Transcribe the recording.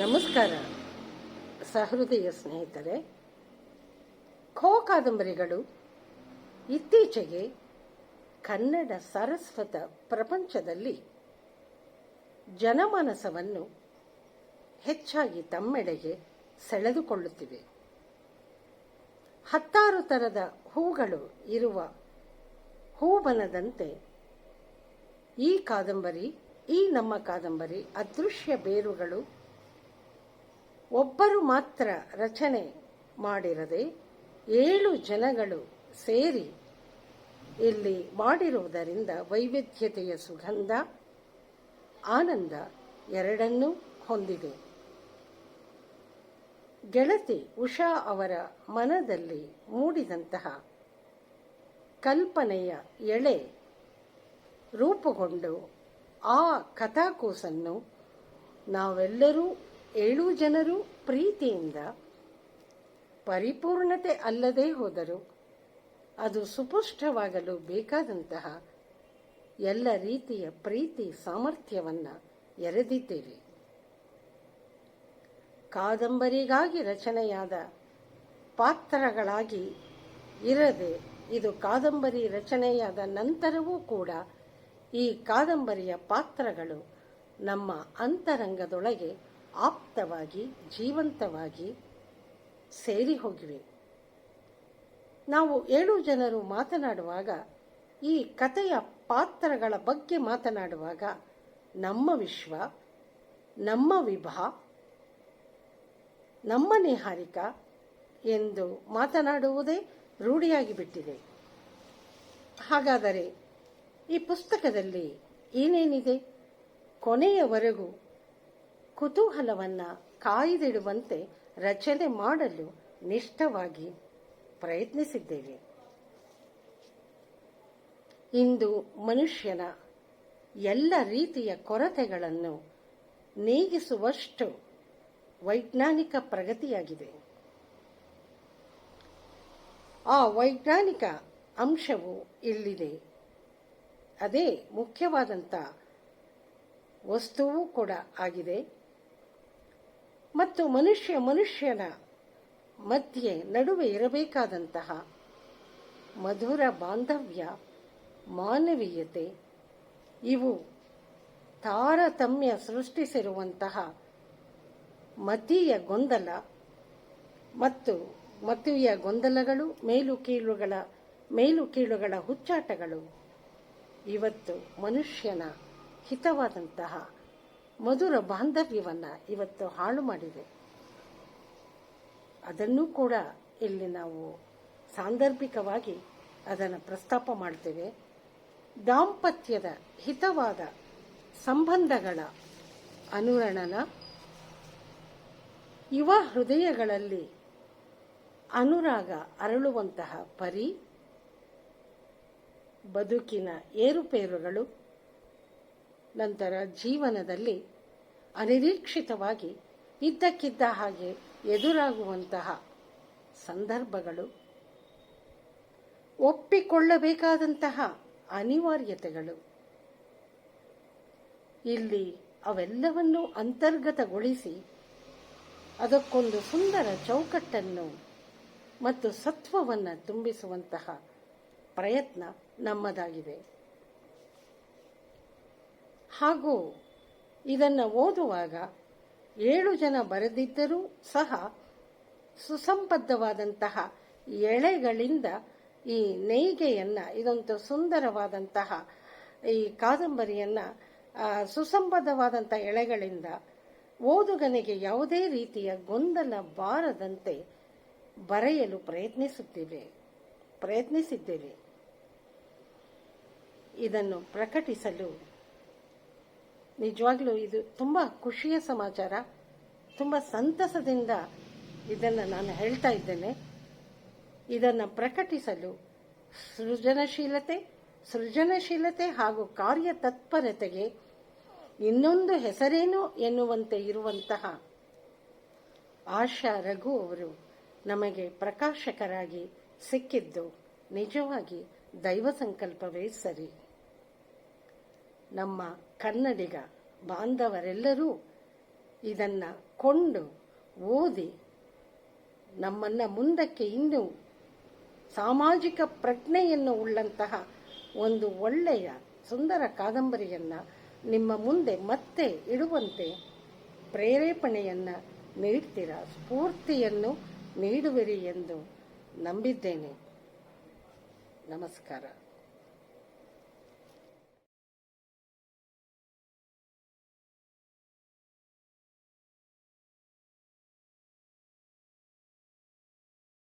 ನಮಸ್ಕಾರ. ಸಹೃದಯ ಸ್ನೇಹಿತರೆ, ಖೋ ಕಾದಂಬರಿಗಳು ಇತ್ತೀಚೆಗೆ ಕನ್ನಡ ಸರಸ್ವತ ಪ್ರಪಂಚದಲ್ಲಿ ಜನಮಾನಸವನ್ನು ಹೆಚ್ಚಾಗಿ ತಮ್ಮೆಡೆಗೆ ಸೆಳೆದುಕೊಳ್ಳುತ್ತಿವೆ. ಹತ್ತಾರು ಥರದ ಹೂಗಳು ಇರುವ ಹೂಬನದಂತೆ ಈ ಕಾದಂಬರಿ, ಈ ನಮ್ಮ ಕಾದಂಬರಿ, ಅದೃಶ್ಯ ಬೇರುಗಳು ಒಬ್ಬರು ಮಾತ್ರ ರಚನೆ ಮಾಡಿರದೆ ಏಳು ಜನಗಳು ಸೇರಿ ಇಲ್ಲಿ ಮಾಡಿರುವುದರಿಂದ ವೈವಿಧ್ಯತೆಯ ಸುಗಂಧ, ಆನಂದ ಎರಡನ್ನೂ ಹೊಂದಿದೆ. ಗೆಳತಿ ಉಷಾ ಅವರ ಮನದಲ್ಲಿ ಮೂಡಿದಂತಹ ಕಲ್ಪನೆಯ ಎಳೆ ರೂಪುಗೊಂಡು ಆ ಕಥಾಕೂಸನ್ನು ನಾವೆಲ್ಲರೂ ಏಳು ಜನರು ಪ್ರೀತಿಯಿಂದ ಪರಿಪೂರ್ಣತೆ ಅಲ್ಲದೆ ಹೋದರು. ಅದು ಸುಪುಷ್ಟವಾಗಲು ಬೇಕಾದಂತಹ ಎಲ್ಲ ರೀತಿಯ ಪ್ರೀತಿ ಸಾಮರ್ಥ್ಯವನ್ನು ಎರೆದಿದ್ದೇವೆ. ಕಾದಂಬರಿಗಾಗಿ ರಚನೆಯಾದ ಪಾತ್ರಗಳಾಗಿ ಇರದೆ ಇದು ಕಾದಂಬರಿ ರಚನೆಯಾದ ನಂತರವೂ ಕೂಡ ಈ ಕಾದಂಬರಿಯ ಪಾತ್ರಗಳು ನಮ್ಮ ಅಂತರಂಗದೊಳಗೆ ಆಪ್ತವಾಗಿ, ಜೀವಂತವಾಗಿ ಸೇರಿ ಹೋಗಿವೆ. ನಾವು ಏಳು ಜನರು ಮಾತನಾಡುವಾಗ, ಈ ಕಥೆಯ ಪಾತ್ರಗಳ ಬಗ್ಗೆ ಮಾತನಾಡುವಾಗ, ನಮ್ಮ ವಿಶ್ವ, ನಮ್ಮ ವಿಭಾ, ನಮ್ಮ ನಿಹಾರಿಕ ಎಂದು ಮಾತನಾಡುವುದೇ ರೂಢಿಯಾಗಿ ಬಿಟ್ಟಿದೆ. ಹಾಗಾದರೆ ಈ ಪುಸ್ತಕದಲ್ಲಿ ಏನೇನಿದೆ? ಕೊನೆಯವರೆಗೂ ಕುತೂಹಲವನ್ನ ಕಾಯ್ದಿಡುವಂತೆ ರಚನೆ ಮಾಡಲು ನಿಷ್ಠವಾಗಿ ಪ್ರಯತ್ನಿಸಿದ್ದೇವೆ. ಇಂದು ಮನುಷ್ಯನ ಎಲ್ಲ ರೀತಿಯ ಕೊರತೆಗಳನ್ನು ನೀಗಿಸುವಷ್ಟು ವೈಜ್ಞಾನಿಕ ಪ್ರಗತಿಯಾಗಿದೆ. ಆ ವೈಜ್ಞಾನಿಕ ಅಂಶವು ಇಲ್ಲಿದೆ. ಅದೇ ಮುಖ್ಯವಾದಂಥ ವಸ್ತುವು ಕೂಡ ಆಗಿದೆ. ಮತ್ತು ಮನುಷ್ಯ ಮನುಷ್ಯನ ಮಧ್ಯೆ ನಡುವೆ ಇರಬೇಕಾದಂತಹ ಮಧುರ ಬಾಂಧವ್ಯ, ಮಾನವೀಯತೆ, ಇವು ತಾರತಮ್ಯ ಸೃಷ್ಟಿಸಿರುವಂತಹ ಮತೀಯ ಗೊಂದಲ ಮತ್ತು ಮತೀಯ ಗೊಂದಲಗಳು, ಮೇಲು ಕೀಳುಗಳ ಮೇಲು ಕೀಳುಗಳ ಹುಚ್ಚಾಟಗಳು. ಇವತ್ತು ಮನುಷ್ಯನ ಹಿತವಾದಂತಹ ಮಧುರ ಬಾಂಧವ್ಯವನ್ನು ಇವತ್ತು ಹಾಳು ಮಾಡಿದೆ. ಅದನ್ನು ಕೂಡ ಇಲ್ಲಿ ನಾವು ಸಾಂದರ್ಭಿಕವಾಗಿ ಅದನ್ನು ಪ್ರಸ್ತಾಪ ಮಾಡ್ತೇವೆ. ದಾಂಪತ್ಯದ ಹಿತವಾದ ಸಂಬಂಧಗಳ ಅನುರಣನ, ಯುವ ಹೃದಯಗಳಲ್ಲಿ ಅನುರಾಗ ಅರಳುವಂತಹ ಪರಿ, ಬದುಕಿನ ಏರುಪೇರುಗಳು ನಂತರ ಜೀವನದಲ್ಲಿ ಅನಿರೀಕ್ಷಿತವಾಗಿ ಇದ್ದಕ್ಕಿದ್ದ ಹಾಗೆ ಎದುರಾಗುವಂತಹ ಸಂದರ್ಭಗಳು, ಒಪ್ಪಿಕೊಳ್ಳಬೇಕಾದಂತಹ ಅನಿವಾರ್ಯತೆಗಳು. ಇಲ್ಲಿ ಅವೆಲ್ಲವನ್ನೂ ಅಂತರ್ಗತಗೊಳಿಸಿ ಅದಕ್ಕೊಂದು ಸುಂದರ ಚೌಕಟ್ಟನ್ನು ಮತ್ತು ಸತ್ವವನ್ನು ತುಂಬಿಸುವಂತಹ ಪ್ರಯತ್ನ ನಮ್ಮದಾಗಿದೆ. ಹಾಗೂ ಇದನ್ನು ಓದುವಾಗ ಏಳು ಜನ ಬರೆದಿದ್ದರೂ ಸಹ ಸುಸಂಬದ್ಧವಾದಂತಹ ಎಳೆಗಳಿಂದ ಈ ನೇಯ್ಗೆಯನ್ನು, ಇದೊಂದು ಸುಂದರವಾದಂತಹ ಈ ಕಾದಂಬರಿಯನ್ನು ಸುಸಂಬದ್ಧವಾದಂಥ ಎಳೆಗಳಿಂದ ಓದುಗನಿಗೆ ಯಾವುದೇ ರೀತಿಯ ಗೊಂದಲ ಬಾರದಂತೆ ಬರೆಯಲು ಪ್ರಯತ್ನಿಸುತ್ತೇವೆ, ಪ್ರಯತ್ನಿಸಿದ್ದೇವೆ. ಇದನ್ನು ಪ್ರಕಟಿಸಲು ನಿಜವಾಗ್ಲೂ ಇದು ತುಂಬ ಖುಷಿಯ ಸಮಾಚಾರ, ತುಂಬ ಸಂತಸದಿಂದ ಇದನ್ನು ನಾನು ಹೇಳ್ತಾ ಇದ್ದೇನೆ. ಇದನ್ನು ಪ್ರಕಟಿಸಲು ಸೃಜನಶೀಲತೆ ಸೃಜನಶೀಲತೆ ಹಾಗೂ ಕಾರ್ಯ ತತ್ಪರತೆಗೆ ಇನ್ನೊಂದು ಹೆಸರೇನು ಎನ್ನುವಂತೆ ಇರುವಂತಹ ಆಶಾ ರಘು ಅವರು ನಮಗೆ ಪ್ರಕಾಶಕರಾಗಿ ಸಿಕ್ಕಿದ್ದು ನಿಜವಾಗಿ ದೈವ ಸಂಕಲ್ಪವೇ ಸರಿ. ನಮ್ಮ ಕನ್ನಡಿಗ ಬಾಂಧವರೆಲ್ಲರೂ ಇದನ್ನು ಕೊಂಡು ಓದಿ ನಮ್ಮನ್ನು ಮುಂದಕ್ಕೆ ಇನ್ನೂ ಸಾಮಾಜಿಕ ಪ್ರಜ್ಞೆಯನ್ನು ಉಳ್ಳಂತಹ ಒಂದು ಒಳ್ಳೆಯ ಸುಂದರ ಕಾದಂಬರಿಯನ್ನು ನಿಮ್ಮ ಮುಂದೆ ಮತ್ತೆ ಇಡುವಂತೆ ಪ್ರೇರೇಪಣೆಯನ್ನು ನೀಡ್ತೀರ, ಸ್ಫೂರ್ತಿಯನ್ನು ನೀಡುವಿರಿ ಎಂದು ನಂಬಿದ್ದೇನೆ. ನಮಸ್ಕಾರ.